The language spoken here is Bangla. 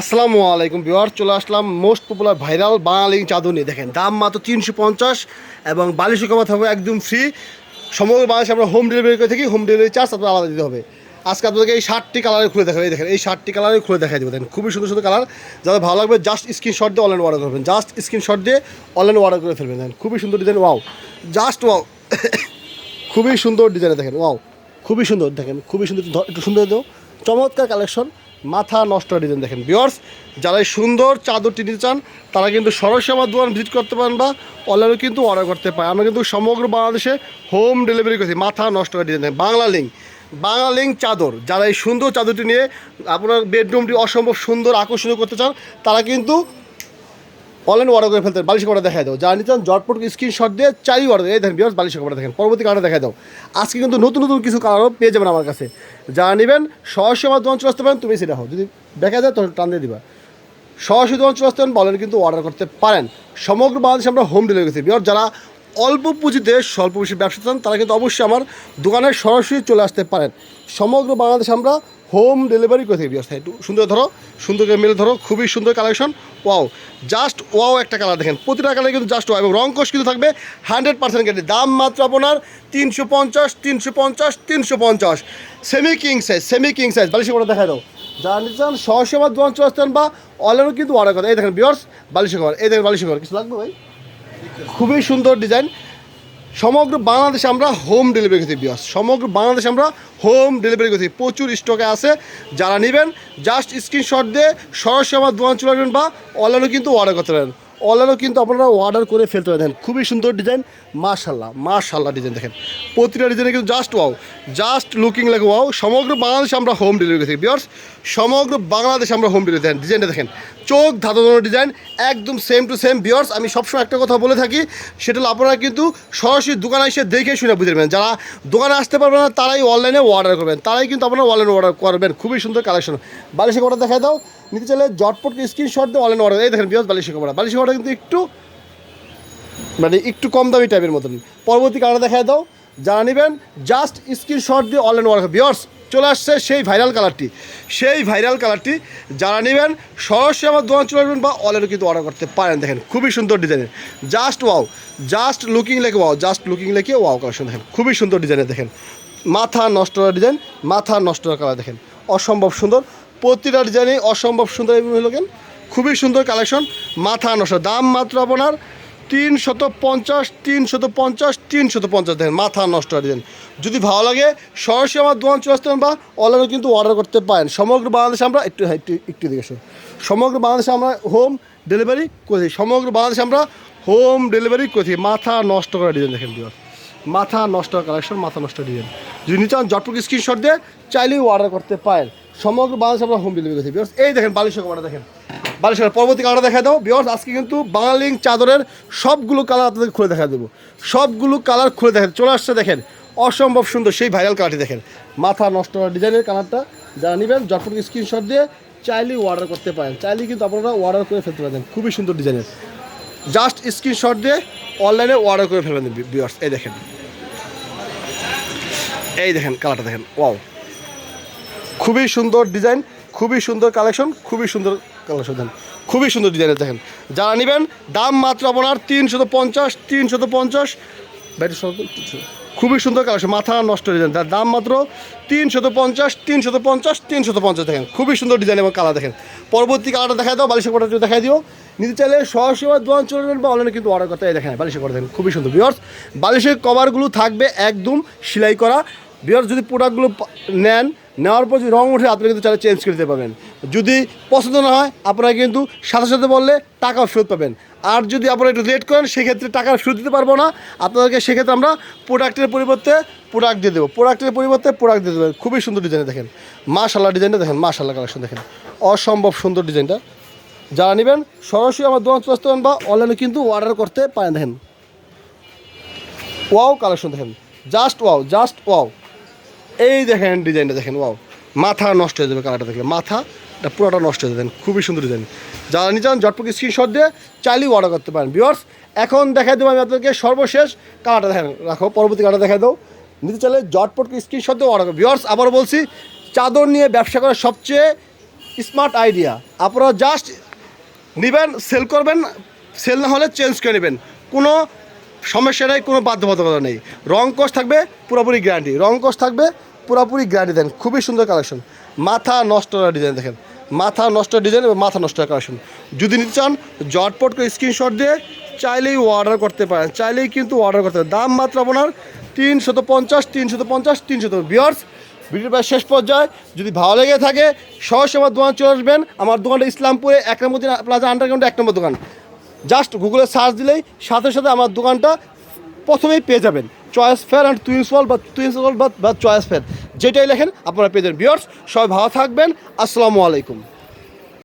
আসসালামু আলাইকুম বিওয়ার চলে আসলাম মোস্ট পপুলার ভাইরাল বাঙালি চাদর নিয়ে। দেখেন, দাম মাত্র তিনশো পঞ্চাশ এবং বালিশ কমা থাকবে একদম ফ্রি সমগ্র বাংলাদেশে আমরা হোম ডেলিভারি করে থাকি হোম ডেলিভারি চার্জ আপনার আলাদা দিতে হবে। আজকে আপনাদেরকে এই শার্টটি কালারে খুলে দেখাবে দেখেন, এই শার্টটি কালারে খুলে দেখা দেবো। দেখেন, খুবই সুন্দর সুন্দর কালার যাদের ভালো লাগবে জাস্ট স্ক্রিনশট দিয়ে অনলাইন অর্ডার করবেন। জাস্ট স্ক্রিনশট দিয়ে অনলাইন অর্ডার করে ফেলবেন। দেখেন, খুবই সুন্দর ডিজাইন ওয়াও জাস্ট ওয়াও খুবই সুন্দর ডিজাইন দেখেন ওয়াও খুবই সুন্দর, দেখেন, খুবই সুন্দর একটু সুন্দর দেবো। চমৎকার কালেকশন মাথা নষ্ট ডিজাইন দেখেন বিয়ার্স যারা সুন্দর চাদরটি নিতে চান, তারা কিন্তু সরাসরি আমার দোকান ভিজিট করতে পারেন বা অনলাইনে কিন্তু অর্ডার করতে পারেন। আমরা কিন্তু সমগ্র বাংলাদেশে হোম ডেলিভারি করছি, মাথা নষ্ট design Bangla link Bangla link চাদর, যারা এই সুন্দর চাদরটি নিয়ে আপনার বেডরুমটি অসম্ভব সুন্দর আকর্ষণীয় করতে চান, তারা কিন্তু অনলাইন অর্ডার করে ফেলতে বালিশ কপড়া দেখাই দাও। যারা নিতেন জটপট স্ক্রিনশট দিয়ে চারি অর্ডার এই দেখেন বিয়ার্স বালিশ কপড়া দেখেন। পরবর্তী কালারটা দেখা দাও। আজকে কিন্তু নতুন নতুন কিছু কালারও পেয়ে যাবেন আমার কাছে। যা নেবেন, সরাসরি আমার দোকান চলে আসতে পারেন, তুমি সেটা হও। যদি দেখা যায়, তখন টান দিয়ে দিবা। সরাসরি দোকান চলে আসতে পারেন কিন্তু অর্ডার করতে পারেন। সমগ্র বাংলাদেশে আমরা হোম ডেলিভারি করছি। বিয়ার যারা অল্প পুঁজিতে, স্বল্প পুঁজি ব্যবসা চান তারা কিন্তু অবশ্যই আমার দোকানে সরাসরি চলে আসতে পারেন। সমগ্র বাংলাদেশে আমরা হোম ডেলিভারি করে থাকি ব্যবস্থা। একটু সুন্দর ধরো, সুন্দর করে মেলে ধরো, খুবই সুন্দর কালেকশন ওয়াও জাস্ট ওয়াও একটা কালার দেখেন। প্রতিটা কালার কিন্তু জাস্ট ওয়াও এবং রং কোষ কিন্তু থাকবে হান্ড্রেড পার্সেন্ট গ্যারেন্টি দাম মাত্র আপনার তিনশো পঞ্চাশ তিনশো পঞ্চাশ তিনশো পঞ্চাশ। Semi king size semi king size বালিশে করে দেখা দাও। যারা নিতে চান সরাসরি আমার দোকান চলে আসতেন বা অনলাইনেও কিন্তু অর্ডার করেন এই দেখেন বিয়ার্স বালিশে ঘর এই দেখেন বালিশে ঘর কিছু লাগবে ভাই? খুবই সুন্দর ডিজাইন সমগ্র বাংলাদেশে আমরা হোম ডেলিভারি করছি বিয়াস সমগ্র বাংলাদেশে আমরা হোম ডেলিভারি করছি। প্রচুর স্টকে আছে, যারা নেবেন জাস্ট স্ক্রিনশট দিয়ে সরাসরি আমার দোকান চলে আসবেন বা অনলাইনেও কিন্তু অর্ডার করতে পারেন। অনলাইনেও কিন্তু আপনারা অর্ডার করে ফেলতে পারেন। খুবই সুন্দর ডিজাইন মাশাল্লাহ মাশাল্লাহ ডিজাইন দেখেন। প্রতিটা ডিজাইনে কিন্তু জাস্ট ওয়াও জাস্ট লুকিং লাগে ওয়াও সমগ্র বাংলাদেশে আমরা হোম ডেলিভারি করছি বিয়ার্স সমগ্র বাংলাদেশে আমরা হোম ডেলিভারি দেন ডিজাইনটা দেখেন চোখ ধাঁধানো ডিজাইন একদম সেম টু সেম বিয়ার্স আমি সবসময় একটা কথা বলে থাকি, সেটা আপনারা কিন্তু সরাসরি দোকানে এসে দেখে শুনে বুঝে নেবেন। যারা দোকানে আসতে পারবেন না, তারাই অনলাইনে অর্ডার করবেন। তারাই কিন্তু আপনারা অনলাইনে অর্ডার করবেন। খুবই সুন্দর কালেকশন বালিশে কটা দেখায় দাও। নিতে চাইলে জটপট স্ক্রিনশট দিয়ে অনলাইনে অর্ডার এই দেখেন বিয়ার্স বালিশে কপড়া বালিশে কপড়া কিন্তু একটু মানে একটু কম দামি টাইপের মতন। পরবর্তী কালার দেখায় দাও। যারা নেবেন জাস্ট স্ক্রিনশট দিয়ে অনলাইন অর্ডার বিয়ার্স চলে আসছে সেই ভাইরাল কালারটি সেই ভাইরাল কালারটি যারা নেবেন, সরাসরি আমার দোকান চলে আসবেন বা অনলাইনে কিন্তু অর্ডার করতে পারেন। দেখেন, খুবই সুন্দর ডিজাইনের জাস্ট ওয়াও জাস্ট লুকিং লেখে ওয়াও জাস্ট লুকিং লেগে ওয়াও কালেকশন দেখেন, খুবই সুন্দর ডিজাইনের দেখেন। মাথা নষ্ট ডিজাইন মাথা নষ্ট কালার দেখেন। অসম্ভব সুন্দর। প্রতিটা ডিজাইনে অসম্ভব সুন্দর খুবই সুন্দর কালেকশন মাথা নষ্ট। দাম মাত্র আপনার তিন শত পঞ্চাশ তিন শত পঞ্চাশ তিন শত পঞ্চাশ দেখেন মাথা নষ্ট করে দেন যদি ভালো লাগে সরাসরি আমার দোকান চলে আসতে বা অনলাইনে কিন্তু অর্ডার করতে পারেন। সমগ্র বাংলাদেশে আমরা একটু হ্যাঁ, একটু একটু দিকে এসো। সমগ্র বাংলাদেশে আমরা হোম ডেলিভারি করি সমগ্র বাংলাদেশে আমরা হোম ডেলিভারি করি মাথা নষ্ট করা ডিজাইন দেখেন দিও মাথা নষ্ট কালেকশন মাথা নষ্ট ডিজাইন যদি নিতে চান জটপুক স্ক্রিনশট দিয়ে চাইলেই অর্ডার করতে পারেন। সমগ্র বাংলাদেশে আমরা হোম ডেলিভারি বিকজ এই দেখেন বালিশ কমাটা দেখেন। বালিশ কমার পরবর্তী কালারটা দেখা দাও বিকজ আজকে কিন্তু বাঙালি চাদরের সবগুলো কালার আপনাদের খুলে দেখা দেবো। সবগুলো কালার খুলে দেখেন। চলে আসছে দেখেন, অসম্ভব সুন্দর সেই ভাইরাল কালারটি দেখেন। মাথা নষ্ট হওয়ার ডিজাইনের কালারটা যারা নেবেন জটপুক স্ক্রিনশট দিয়ে চাইলেই অর্ডার করতে পারেন। চাইলেই কিন্তু আপনারা অর্ডার করে ফেলতে পারেন খুবই সুন্দর ডিজাইনের জাস্ট স্ক্রিনশট দিয়ে অনলাইনে অর্ডার করে ফেলবেন বিয়ার্স এই দেখেন। এই দেখেন কালারটা দেখেন। ওয়াও খুবই সুন্দর ডিজাইন খুবই সুন্দর কালেকশন খুবই সুন্দর কালেকশন দেখেন খুবই সুন্দর ডিজাইনের দেখেন। যারা নেবেন দাম মাত্র আপনার তিনশত পঞ্চাশ তিনশত পঞ্চাশ। খুবই সুন্দর কালেকশন মাথা নষ্ট ডিজাইন তার দাম মাত্র তিনশত পঞ্চাশ তিনশত পঞ্চাশ তিনশত পঞ্চাশ দেখেন। খুবই সুন্দর ডিজাইন এবং কালার দেখেন। পরবর্তী কালারটা দেখা দাও বালিশের কোটা দেখাই দিও। নিতে চাইলে সরাসরি আমার দোকান চলে যাবেন বা অনলাইনে কিন্তু অর্ডার করতে এই দেখেন বালিশের কোটা দেখেন খুবই সুন্দর। বিয়ার্স বালিশের কভারগুলো থাকবে একদম সেলাই করা। বিয়ার যদি প্রোডাক্টগুলো নেন নেওয়ার পর যদি রং ওঠে আপনি কিন্তু চাইলে চেঞ্জ করে দিতে পারবেন। যদি পছন্দ না হয়, আপনারা কিন্তু সাথে সাথে বললে টাকাও ফেরত পাবেন। আর যদি আপনারা একটু লেট করেন, সেক্ষেত্রে টাকা ফেরত দিতে পারব না। আপনাদেরকে সেক্ষেত্রে আমরা প্রোডাক্টের পরিবর্তে প্রোডাক্ট দিয়ে দেবো। প্রোডাক্টের পরিবর্তে প্রোডাক্ট দিয়ে দেবেন খুবই সুন্দর ডিজাইন দেখেন। মাশাল্লাহ ডিজাইনটা দেখেন মাশাল্লাহ কালেকশন দেখেন। অসম্ভব সুন্দর ডিজাইনটা যারা নেবেন, সরাসরি আমার দোকান চলে আসতে বা অনলাইনে কিন্তু অর্ডার করতে পারেন। দেখেন। ওয়াও কালেকশন দেখেন। জাস্ট ওয়াও জাস্ট ওয়াও এই দেখেন ডিজাইনটা দেখেন ওয়াও মাথা নষ্ট হয়ে যাবে কালারটা দেখলে। মাথা পুরোটা নষ্ট হয়ে যাবেন খুবই সুন্দর ডিজাইন। যারা নিয়ে যান জটপক স্ক্রিনশট দিয়ে চাইলেই অর্ডার করতে পারেন। বিয়ার্স এখন দেখাই দেবো আমি আপনাদেরকে সর্বশেষ কালারটা দেখেন, রাখো, পরবর্তী কালারটা দেখাই দাও। নিতে চাইলে জটপট স্ক্রিনশট দিয়ে অর্ডার বিয়ার্স আবার বলছি, চাদর নিয়ে ব্যবসা করার সবচেয়ে স্মার্ট আইডিয়া আপনারা জাস্ট নেবেন সেল করবেন সেল না হলে চেঞ্জ করে নেবেন। কোনো সমস্যা নেই, কোনো বাধ্যবাধকতা নেই। রং কোষ থাকবে, পুরোপুরি গ্যারান্টি রং কোষ থাকবে, পুরোপুরি গ্যারান্টি দেন। খুবই সুন্দর কালেকশন মাথা নষ্ট ডিজাইন দেখেন। মাথা নষ্ট ডিজাইন এবং মাথা নষ্ট কালেকশন যদি নিতে চান জটপট করে স্ক্রিনশট দিয়ে চাইলেই অর্ডার করতে পারেন। চাইলেই কিন্তু অর্ডার করতে পারেন। দাম মাত্র আপনার তিনশত পঞ্চাশ তিনশত পঞ্চাশ, তিনশত। বিয়ার্স ভিডিও প্রায় শেষ পর্যায়ে যদি ভালো লেগে থাকে, সহজে আমার দোকান চলে আসবেন। আমার দোকানটা ইসলামপুরে, এক নম্বর প্লাজা আন্ডারগ্রাউন্ডে এক নম্বর দোকান। জাস্ট গুগলে সার্চ দিলেই সাথে সাথে আমার দোকানটা প্রথমেই পেয়ে যাবেন। Choice fair and twins wall বা টুইন্স ওয়াল বা চয়েস ফেয়ার। যেটাই লেখেন আপনারা পেয়ে যাবেন। বিয়ার্স সবাই ভালো থাকবেন। আসসালামু আলাইকুম।